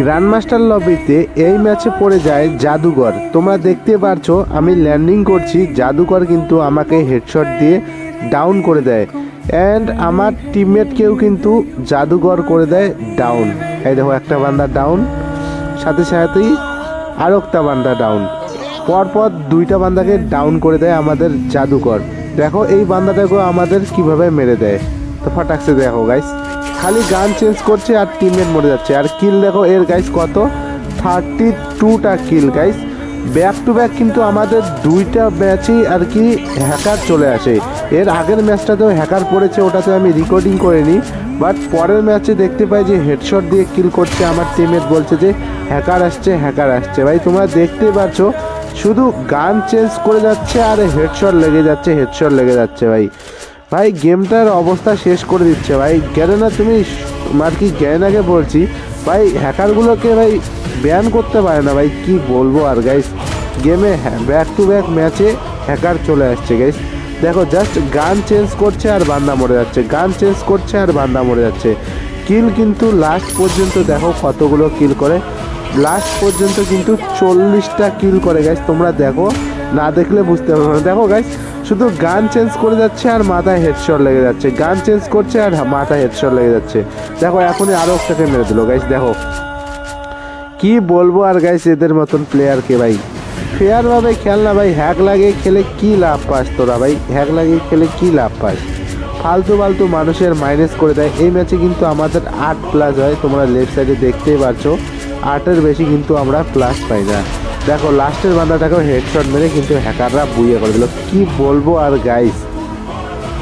Grandmaster লবিতে এই ম্যাচে পড়ে যায় জাদুঘর। তোমরা দেখতে পারছ, আমি ল্যান্ডিং করছি, জাদুঘর কিন্তু আমাকে হেডশট দিয়ে ডাউন করে দেয়। অ্যান্ড আমার টিমমেটকেও কিন্তু জাদুঘর করে দেয় ডাউন এই দেখো, একটা বান্দা ডাউন সাথে সাথেই আরও একটা বান্দা ডাউন পরপর দুইটা বান্দাকে ডাউন করে দেয় আমাদের জাদুকর দেখো, এই বান্দাটাকেও আমাদের কীভাবে মেরে দেয়। তো ফটাকসে দেখো গাইস খালি গান চেঞ্জ করছে আর টিমমেট মরে যাচ্ছে। আর কিল দেখো, এর গাইস কত? থার্টি টুটা kill guys back to back কিন্তু আমাদের দুইটা ম্যাচেই আর কি হ্যাকার চলে আসে। এর আগের ম্যাচটাতেও হ্যাকার পড়েছে, ওটাতে আমি রেকর্ডিং করিনি। বাট পরের ম্যাচে দেখতে পাই যে হেডশট দিয়ে কিল করছে। আমার টিমের বলছে যে হ্যাকার আসছে হ্যাকার আসছে। ভাই, তোমরা দেখতেই পাচ্ছ, শুধু গান চেঞ্জ করে যাচ্ছে আর হেডশট লেগে যাচ্ছে হেডশট লেগে যাচ্ছে, ভাই। ভাই, গেমটার অবস্থা শেষ করে দিচ্ছে। ভাই, কেন না তুমি আর কি গ্যারেনাকে বলছি ভাই, হ্যাকারগুলোকে ভাই ব্যান করতে পারে না। ভাই, কি বলব আর গাইস গেমে ব্যাক টু ব্যাক ম্যাচে হ্যাকার চলে আসছে গাইস দেখো জাস্ট গান চেঞ্জ করছে আর বান্দা মরে যাচ্ছে। গান চেঞ্জ করছে আর বান্দা মরে যাচ্ছে। কিল কিন্তু লাস্ট পর্যন্ত দেখো কতগুলো কিল করে। লাস্ট পর্যন্ত কিন্তু চল্লিশটা কিল করে গাইস তোমরা দেখো, না দেখলে বুঝতে পারবে না। দেখো গাইস শুধু গান চেঞ্জ করে যাচ্ছে আর মাথায় হেডশট লেগে যাচ্ছে। গান চেঞ্জ করছে আর মাথায় হেডশট লেগে যাচ্ছে। দেখো, এখনই আরও একটাকে মেরে দিল। গাইস দেখো। কি বলব আর গাইস এদের মতন প্লেয়ারকে ভাই? ফেয়ারভাবে খেল না ভাই। হ্যাক লাগিয়ে খেলে কি লাভ পাস তোরা ভাই? হ্যাক লাগিয়ে খেলে কি লাভ পাস? ফালতু ফালতু মানুষের মাইনাস করে দেয়। এই ম্যাচে কিন্তু আমাদের আট প্লাস হয়। তোমরা লেফট সাইডে দেখতেই পারছ। আটের বেশি কিন্তু আমরা প্লাস পাই না। দেখো লাস্টের বান্দাটাকেও হেডশট মেরে কিন্তু হ্যাকাররা বুইয়ে করে দিল। কি বলব আর গাইস